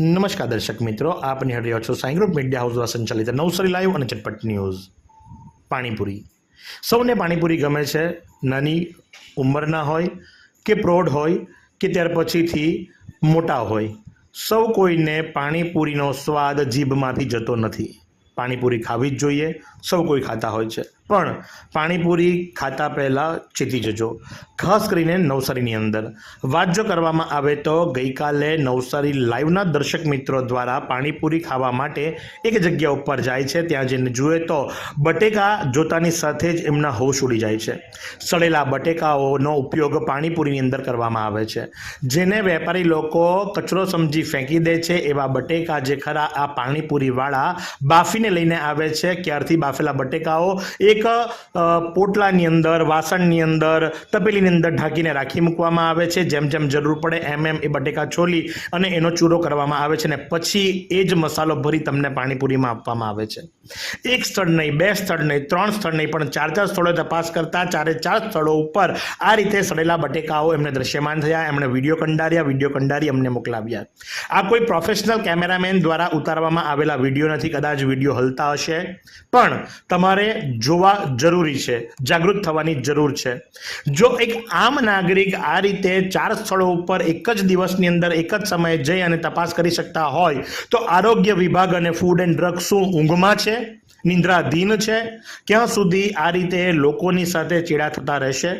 નમસ્કાર દર્શક મિત્રો, આપ નિહાળી રહ્યા છો સાંઈ ગ્રુપ મીડિયા હાઉસ દ્વારા સંચાલિત નવસારી લાઈવ અને ચટપટ ન્યૂઝ પાણીપુરી. સૌને પાણીપુરી ગમે છે, નાની ઉંમરના હોય કે પ્રૌઢ હોય કે ત્યાર પછીથી મોટા હોય, સૌ કોઈને પાણીપુરીનો સ્વાદ જીભમાંથી જતો નથી. પાણીપુરી ખાવી જ જોઈએ, સૌ કોઈ ખાતા હોય છે. પણ પાણીપુરી ખાતા પહેલાં ચેતી જજો. ખાસ કરીને નવસારીની અંદર. વાત જો કરવામાં આવે તો ગઈકાલે નવસારી લાઈવના દર્શક મિત્રો દ્વારા પાણીપુરી ખાવા માટે એક જગ્યા ઉપર જાય છે. ત્યાં જઈને જુએ તો બટેકા જોતાની સાથે જ એમના હોશ ઉડી જાય છે. સડેલા બટેકાઓનો ઉપયોગ પાણીપુરીની અંદર કરવામાં આવે છે. જેને વેપારી લોકો કચરો સમજી ફેંકી દે છે એવા બટેકા જે ખરા આ પાણીપુરીવાળા બાફીને લઈને આવે છે. ક્યારથી બાફેલા બટેકાઓ? એક અ, પોટલાની અંદર વાસણની અંદર તપેલીની અંદર ઢાંકીને રાખી મૂકવામાં આવે છે. જેમ જેમ જરૂર પડે એમ એમ એ બટેકા છોલી અને એનો ચૂરો કરવામાં આવે છે ને પછી એ જ મસાલો ભરી તમને પાણીપુરીમાં આપવામાં આવે છે. એક સ્થળ નહીં બે સ્થળ નહીં ત્રણ સ્થળ નહીં પણ ચાર ચાર સ્થળોએ તપાસ કરતા ચારે ચાર સ્થળો ઉપર આ રીતે સડેલા બટેકાઓ એમને દ્રશ્યમાન થયા એમણે વીડિયો કંડાર્યા વીડિયો કંડારી અમને મોકલાવ્યા. આ કોઈ પ્રોફેશનલ કેમેરામેન દ્વારા ઉતારવામાં આવેલા વીડિયો નથી કદાચ વીડિયો હલતા હશે. પણ તમારે જોવા જરૂરી છે, જાગૃત થવાની જરૂર છે. જો એક આમ નાગરિક આ રીતે ચાર સ્થળો ઉપર એક જ દિવસની અંદર એક જ સમયે જઈ અને તપાસ કરી શકતા હોય, તો આરોગ્ય વિભાગ અને ફૂડ એન્ડ ડ્રગ શું ઊંઘમાં છે? નિંદ્રાધીન છે? ક્યાં સુધી આ રીતે લોકોની સાથે ચેડા થતા રહેશે?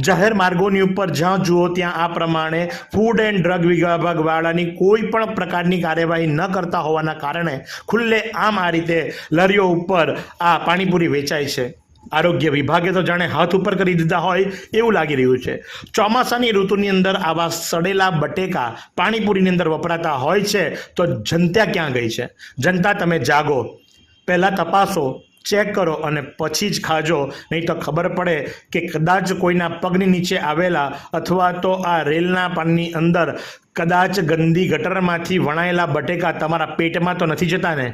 જાહેર માર્ગોની ઉપર જ્યાં જુઓ ત્યાં આ પ્રમાણે ફૂડ એન્ડ ડ્રગ વિભાગ વાળાની કોઈ પણ પ્રકારની કાર્યવાહી ન કરતા હોવાના કારણે ખુલ્લે આમ આ રીતે લરીઓ ઉપર આ પાણીપુરી વેચાય છે. આરોગ્ય વિભાગે તો જાણે હાથ ઉપર કરી દીધા હોય એવું લાગી રહ્યું છે. ચોમાસાની ઋતુની અંદર આવા સડેલા બટેકા પાણીપુરીની અંદર વપરાતા હોય છે તો જનતા ક્યાં ગઈ છે? જનતા, તમે જાગો. પહેલાં તપાસો. ચેક કરો અને પછી જ ખાજો. નહીં તો ખબર પડે કે કદાચ કોઈના પગની નીચે આવેલા અથવા તો આ રેલના પાનની અંદર કદાચ ગંદી ગટરમાંથી વણાયેલા બટેકા તમારા પેટમાં તો નથી જતા ને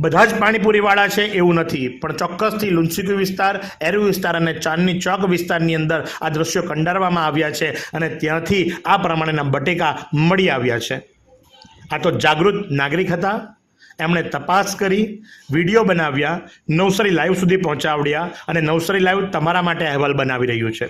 બધા જ પાણીપુરીવાળા છે, એવું નથી. પણ ચોક્કસથી લુન્સીકુ વિસ્તાર, એરુ વિસ્તાર અને ચાંદની ચોક વિસ્તારની અંદર આ દ્રશ્યો કંડારવામાં આવ્યા છે અને ત્યાંથી આ પ્રમાણેના બટેકા મળી આવ્યા છે. આ તો જાગૃત નાગરિક હતા. એમણે તપાસ કરી, વીડિયો બનાવ્યા, નવસારી લાઈવ સુધી પહોંચાડ્યા અને નવસારી લાઈવ તમારા માટે અહેવાલ બનાવી રહ્યું છે.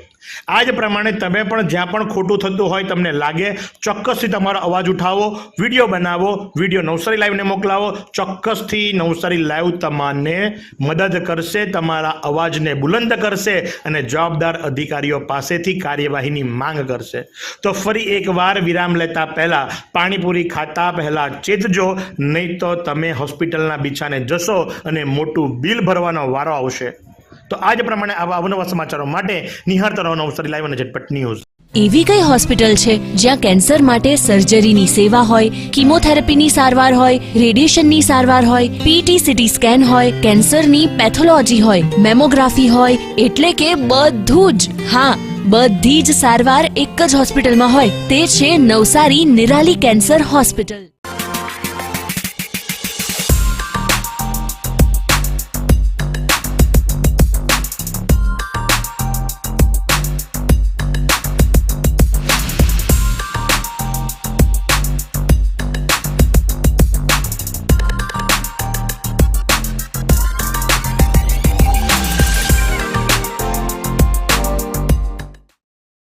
આ જ પ્રમાણે તમે પણ જ્યાં પણ ખોટું થતું હોય તમને લાગે, ચોક્કસથી તમારો અવાજ ઉઠાવો, વીડિયો બનાવો, વીડિયો નવસારી લાઈવને મોકલાવો, ચોક્કસથી નવસારી લાઈવ તમને મદદ કરશે, તમારા અવાજને બુલંદ કરશે અને જવાબદાર અધિકારીઓ પાસેથી કાર્યવાહીની માંગ કરશે. તો ફરી એકવાર વિરામ લેતા પહેલા પાણીપુરી ખાતા પહેલા ચેતજો, નહીં તો તમે હોસ્પિટલના બિછાને જશો અને મોટું બિલ ભરવાનો વારો આવશે. તો આજ પ્રમાણે આવા અવનવા સમાચારો માટે નિહાળતા રહો નવસારી લાઈવ અને ઝટપટ ન્યૂઝ. એવી કઈ હોસ્પિટલ છે જ્યાં કેન્સર માટે સર્જરીની સેવા હોય, કિમોથેરાપીની સારવાર હોય, રેડિયેશનની સારવાર હોય પીટી સીટી સ્કેન હોય, કેન્સરની પેથોલોજી હોય, મેમોગ્રાફી હોય, એટલે કે બધું જ. હા, બધી જ સારવાર એક જ હોસ્પિટલમાં હોય, તે છે નવસારી નિરાલી કેન્સર હોસ્પિટલ.